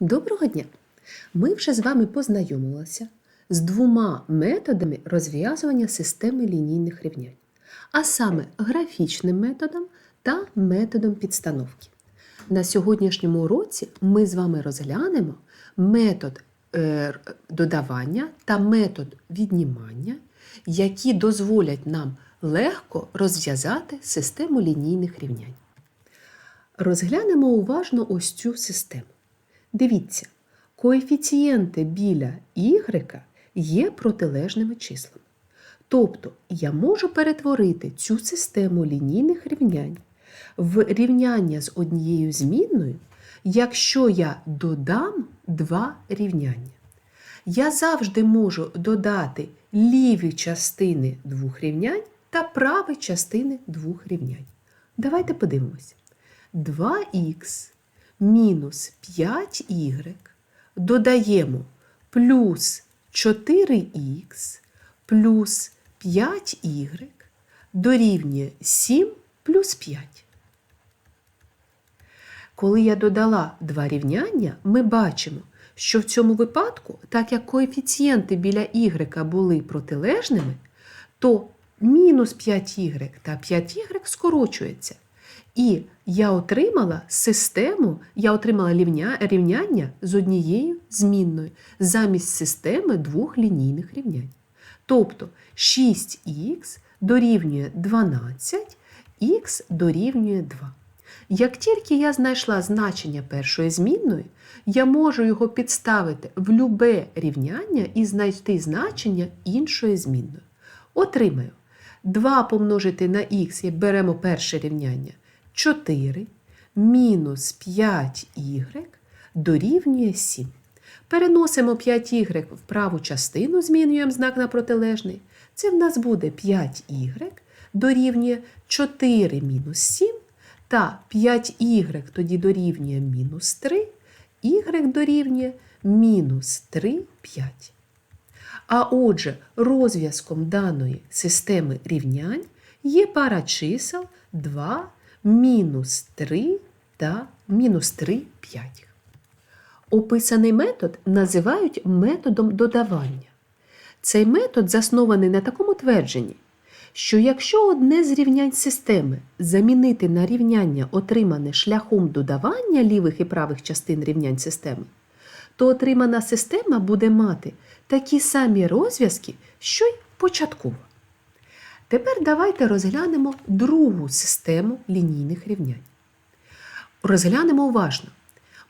Доброго дня! Ми вже з вами познайомилися з двома методами розв'язування системи лінійних рівнянь, а саме графічним методом та методом підстановки. На сьогоднішньому уроці ми з вами розглянемо метод е, додавання та метод віднімання, які дозволять нам легко розв'язати систему лінійних рівнянь. Розглянемо уважно ось цю систему. Дивіться, коефіцієнти біля y є протилежними числами. Тобто я можу перетворити цю систему лінійних рівнянь в рівняння з однією змінною, якщо я додам два рівняння. Я завжди можу додати ліві частини двох рівнянь та праві частини двох рівнянь. Давайте подивимось. 2х мінус 5y додаємо плюс 4х плюс 5y дорівнює 7 плюс 5. Коли я додала два рівняння, ми бачимо, що в цьому випадку, так як коефіцієнти біля y були протилежними, то мінус 5y та 5y скорочується. І я отримала систему, я отримала рівня, рівняння з однією змінною замість системи двох лінійних рівнянь. Тобто 6х дорівнює 12, х дорівнює 2. Як тільки я знайшла значення першої змінної, я можу його підставити в любе рівняння і знайти значення іншої змінної. Отримаю 2 помножити на х, як беремо перше рівняння. 4 мінус 5y дорівнює 7. Переносимо 5y в праву частину, змінюємо знак на протилежний. Це в нас буде 5y дорівнює 4 мінус 7, та 5y тоді дорівнює мінус 3, y дорівнює мінус 3, 5. А отже, розв'язком даної системи рівнянь є пара чисел 2 мінус 3 та мінус 3 5. Описаний метод називають методом додавання. Цей метод заснований на такому твердженні, що якщо одне з рівнянь системи замінити на рівняння, отримане шляхом додавання лівих і правих частин рівнянь системи, то отримана система буде мати такі самі розв'язки, що й початкова. Тепер давайте розглянемо другу систему лінійних рівнянь. Розглянемо уважно.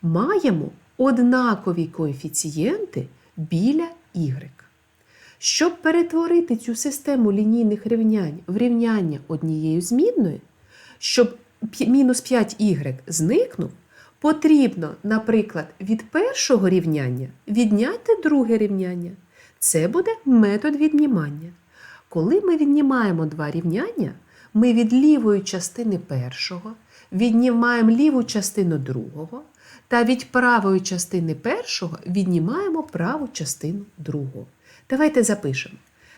Маємо однакові коефіцієнти біля y. Щоб перетворити цю систему лінійних рівнянь в рівняння однією змінною, щоб мінус 5y зникнув, потрібно, наприклад, від першого рівняння відняти друге рівняння. Це буде метод віднімання. Коли ми віднімаємо два рівняння, ми від лівої частини першого віднімаємо ліву частину другого, та від правої частини першого віднімаємо праву частину другого. Давайте запишемо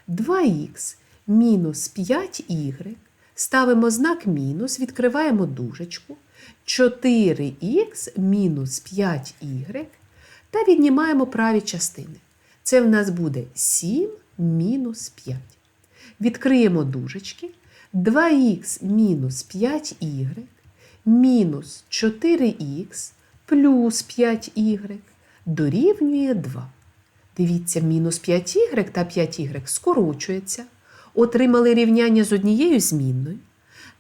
2х мінус 5y, ставимо знак мінус, відкриваємо дужечку, 4х мінус 5y та віднімаємо праві частини. Це в нас буде 7 мінус 5. Відкриємо дужечки. 2х мінус 5y мінус 4х плюс 5y дорівнює 2. Дивіться, мінус 5y та 5y скорочується. Отримали рівняння з однією змінною.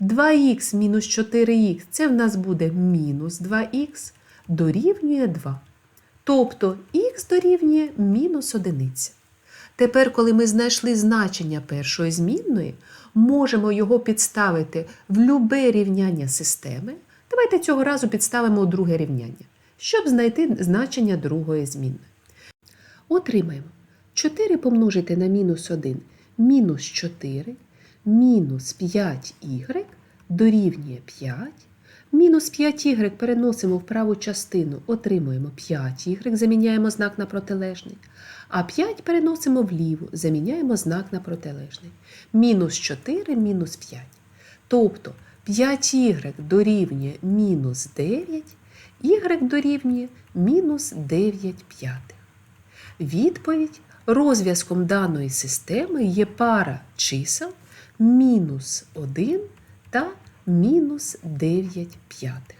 2х мінус 4х це в нас буде мінус 2х дорівнює 2. Тобто х дорівнює мінус 1. Тепер, коли ми знайшли значення першої змінної, можемо його підставити в любе рівняння системи. Давайте цього разу підставимо друге рівняння, щоб знайти значення другої змінної. Отримаємо 4 помножити на мінус 1 мінус 4, мінус 5y дорівнює 5. Мінус 5y переносимо в праву частину, отримуємо 5y, заміняємо знак на протилежний. А 5 переносимо вліву, заміняємо знак на протилежний. Мінус 4, мінус 5. Тобто 5y дорівнює мінус 9, y дорівнює мінус 9 п'ятих. Відповідь розв'язком даної системи є пара чисел мінус 1 та мінус 9 п'ятих.